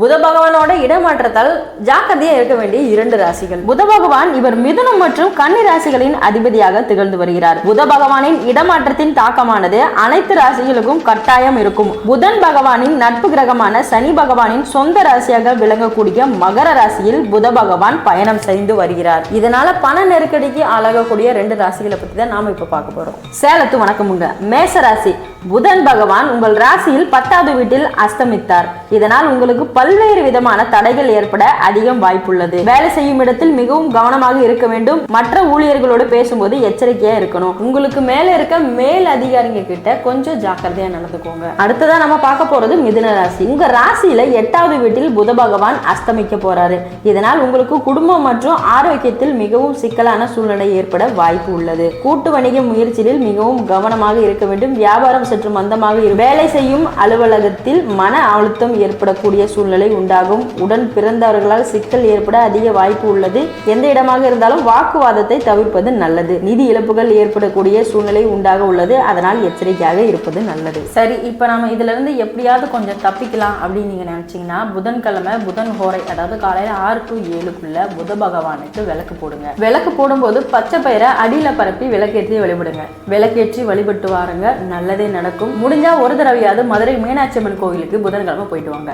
புத பகவானோட இடமாற்றத்தால் ஜாக்கிரதையா இருக்க வேண்டிய இரண்டு ராசிகள். புத பகவான் இவர் மிதுனம் மற்றும் கன்னி ராசிகளின் அதிபதியாக திகழ்ந்து வருகிறார். புத பகவானின் இடமாற்றத்தின் தாக்கமானது அனைத்து ராசிகளுக்கும் கட்டாயம் இருக்கும். புதன் பகவானின் நட்பு கிரகமான சனி பகவானின் சொந்த ராசியாக விளங்கக்கூடிய மகர ராசியில் புத பகவான் பயணம் செய்து வருகிறார். இதனால பண நெருக்கடிக்கு ஆளாகக்கூடிய ரெண்டு ராசிகளை பத்தி தான் நாம இப்ப பார்க்க போறோம். சேலத்து வணக்கமுங்க. மேச ராசி. புதன் பகவான் உங்கள் ராசியில் பத்தாவது வீட்டில் அஸ்தமித்தார். இதனால் உங்களுக்கு பல்வேறு விதமான தடைகள் ஏற்பட அதிகம் வாய்ப்புள்ளது. வேலை செய்யும் இடத்தில் மிகவும் கவனமாக இருக்க வேண்டும். மற்ற ஊழியர்களோடு பேசும்போது எச்சரிக்கையா இருக்கணும். உங்களுக்கு மேல இருக்க மேல் அதிகாரிங்க கிட்ட கொஞ்சம் ஜாக்கிரதையா நடந்துக்கோங்க. அடுத்ததா நம்ம பார்க்க போறது மிதுன ராசி. உங்க ராசியில எட்டாவது வீட்டில் புத பகவான் அஸ்தமிக்க போறாரு. இதனால் உங்களுக்கு குடும்பம் மற்றும் ஆரோக்கியத்தில் மிகவும் சிக்கலான சூழ்நிலை ஏற்பட வாய்ப்பு உள்ளது. கூட்டு வணிக முயற்சியில் மிகவும் கவனமாக இருக்க வேண்டும். வியாபாரம் சற்று மந்தமாக இருக்கும் வேலை செய்யும் அலுவலகத்தில் மன அழுத்தம் ஏற்படக்கூடிய சூழ்நிலை உண்டாகும். உடன் பிறந்தவர்களால் சிக்கல் ஏற்பட அதிக வாய்ப்பு உள்ளது. எந்த இடமாக இருந்தாலும் வாக்குவாதத்தை தவிர்ப்பது நல்லது. நிதி இழப்புகள் ஏற்படக்கூடிய சூழ்நிலை உண்டாக உள்ளது. அதனால் எச்சரிக்கையாக இருப்பது நல்லது. சரி இப்போ நம்ம இதுல இருந்து எப்படியாவது கொஞ்சம் தப்பிக்கலாம் அப்படின்னு நீங்க நினைச்சீங்கன்னா புதன்கிழமை புதன் ஹோரை அதாவது காலையில ஆறு டு ஏழுக்குள்ள புத பகவானுக்கு விளக்கு போடுங்க. விளக்கு போடும்போது பச்சை பயிரை அடியில பரப்பி விளக்கேற்றி வழிபடுங்க. விளக்கேற்றி வழிபட்டு வாருங்க. நல்லதே நடக்கும். முடிஞ்சா ஒரு தடவையாவது மதுரை மீனாட்சி அம்மன் கோவிலுக்கு புதன்கிழமை போயிட்டு வாங்க.